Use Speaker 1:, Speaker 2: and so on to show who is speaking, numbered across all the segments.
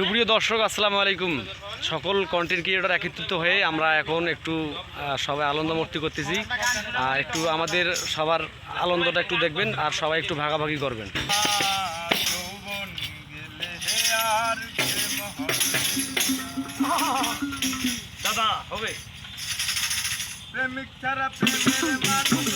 Speaker 1: সুপ্রিয় দর্শক আসসালামু আলাইকুম। সকল কন্টেন্ট ক্রিয়েটার একত্রিত হয়ে আমরা এখন একটু সবাই আনন্দমূর্তি করতেছি। আর একটু আমাদের সবার আনন্দটা একটু দেখবেন আর সবাই একটু ভাগাভাগি করবেন। দাদা হবে।
Speaker 2: প্রেমিক ছাড়া প্রেমের মানুষ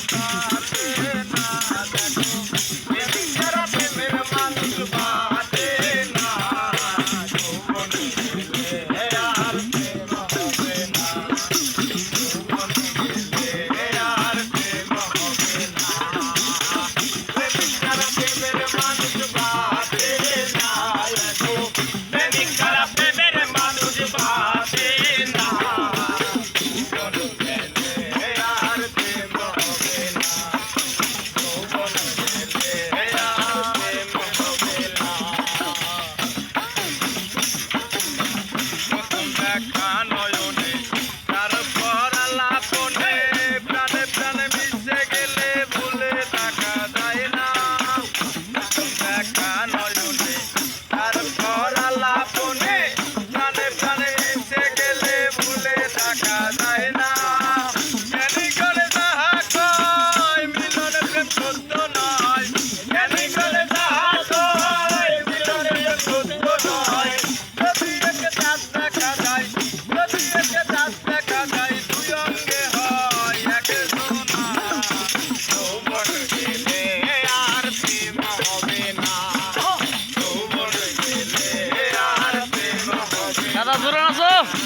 Speaker 1: Segurança!